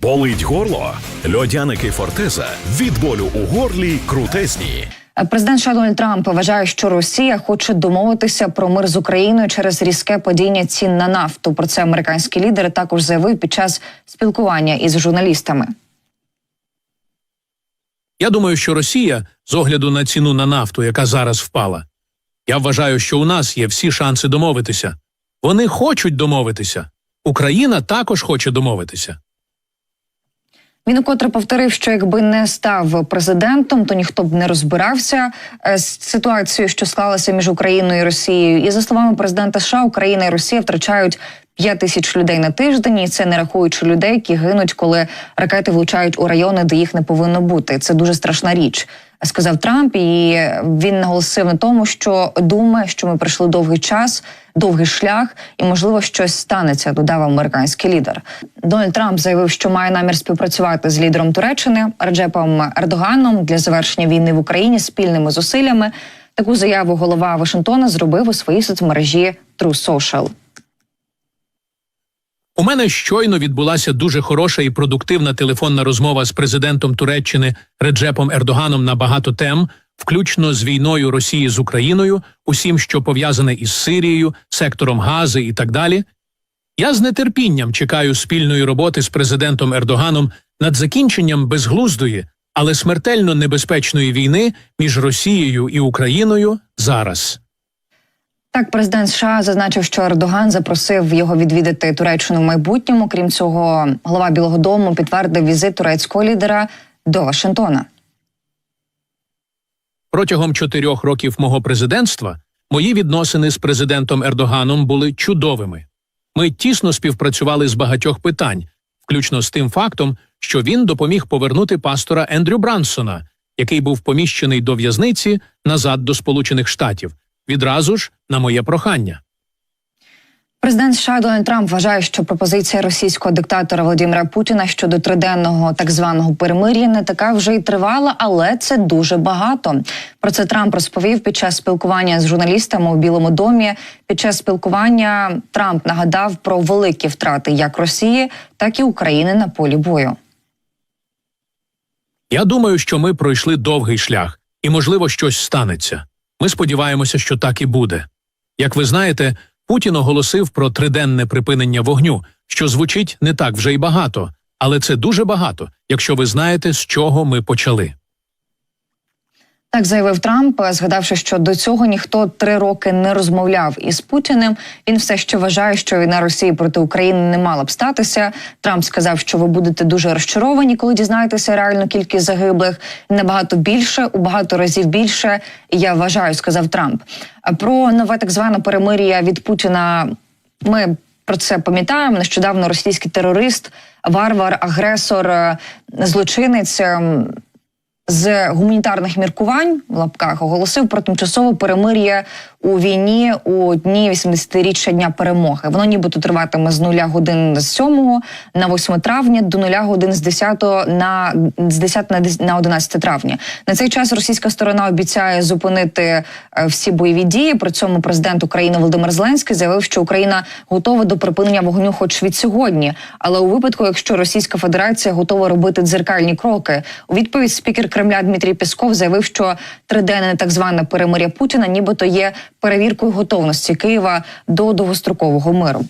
Болить горло? Льодяники Фортеза від болю у горлі крутезні. Президент США Дональд Трамп вважає, що Росія хоче домовитися про мир з Україною через різке падіння цін на нафту. Про це американський лідер також заявив під час спілкування із журналістами. Я думаю, що Росія, з огляду на ціну на нафту, яка зараз впала, я вважаю, що у нас є всі шанси домовитися. Вони хочуть домовитися. Україна також хоче домовитися. Він укотре повторив, що якби не став президентом, то ніхто б не розбирався е, з ситуацією, що склалася між Україною і Росією. І за словами президента США, Україна і Росія втрачають 5 тисяч людей на тиждень, і це не рахуючи людей, які гинуть, коли ракети влучають у райони, де їх не повинно бути. Це дуже страшна річ, сказав Трамп. І він наголосив на тому, що думає, що ми пройшли довгий час, довгий шлях, і можливо щось станеться. Додав американський лідер. Дональд Трамп заявив, що має намір співпрацювати з лідером Туреччини Реджепом Ердоганом для завершення війни в Україні спільними зусиллями. Таку заяву голова Вашингтона зробив у своїй соцмережі True Social. У мене щойно відбулася дуже хороша і продуктивна телефонна розмова з президентом Туреччини Реджепом Ердоганом на багато тем, включно з війною Росії з Україною, усім, що пов'язане із Сирією, сектором Гази і так далі. Я з нетерпінням чекаю спільної роботи з президентом Ердоганом над закінченням безглуздої, але смертельно небезпечної війни між Росією і Україною зараз. Так, президент США зазначив, що Ердоган запросив його відвідати Туреччину в майбутньому. Крім цього, голова Білого Дому підтвердив візит турецького лідера до Вашингтона. Протягом чотирьох років мого президентства мої відносини з президентом Ердоганом були чудовими. Ми тісно співпрацювали з багатьох питань, включно з тим фактом, що він допоміг повернути пастора Ендрю Брансона, який був поміщений до в'язниці назад до Сполучених Штатів, відразу ж на моє прохання. Президент США Дональд Трамп вважає, що пропозиція російського диктатора Володимира Путіна щодо триденного так званого перемир'я не така вже й тривала, але це дуже багато. Про це Трамп розповів під час спілкування з журналістами у Білому домі. Під час спілкування Трамп нагадав про великі втрати як Росії, так і України на полі бою. Я думаю, що ми пройшли довгий шлях, і, можливо, щось станеться. Ми сподіваємося, що так і буде. Як ви знаєте, Путін оголосив про триденне припинення вогню, що звучить не так вже й багато, але це дуже багато, якщо ви знаєте, з чого ми почали. Так заявив Трамп, згадавши, що до цього ніхто три роки не розмовляв із Путіним. Він все ще вважає, що війна Росії проти України не мала б статися. Трамп сказав, що ви будете дуже розчаровані, коли дізнаєтеся реальну кількість загиблих. Набагато більше, у багато разів більше. Я вважаю, сказав Трамп. А Про нове так зване перемир'я від Путіна. Ми про це пам'ятаємо. Нещодавно російський терорист, варвар, агресор, злочинець. З гуманітарних міркувань в лапках оголосив про тимчасове перемир'я у війні у дні 80-річчя дня перемоги. Воно нібито триватиме з нуля годин з 7 на 8 травня до нуля годин з 10 на з 10 на 10 на 11 травня. На цей час російська сторона обіцяє зупинити е, всі бойові дії. При цьому президент України Володимир Зеленський заявив, що Україна готова до припинення вогню, хоч від сьогодні. Але у випадку, якщо Російська Федерація готова робити дзеркальні кроки, у відповідь спікер Кремля Дмитрій Пісков заявив, що триденне так зване перемир'я Путіна, нібито є перевіркою готовності Києва до довгострокового миру.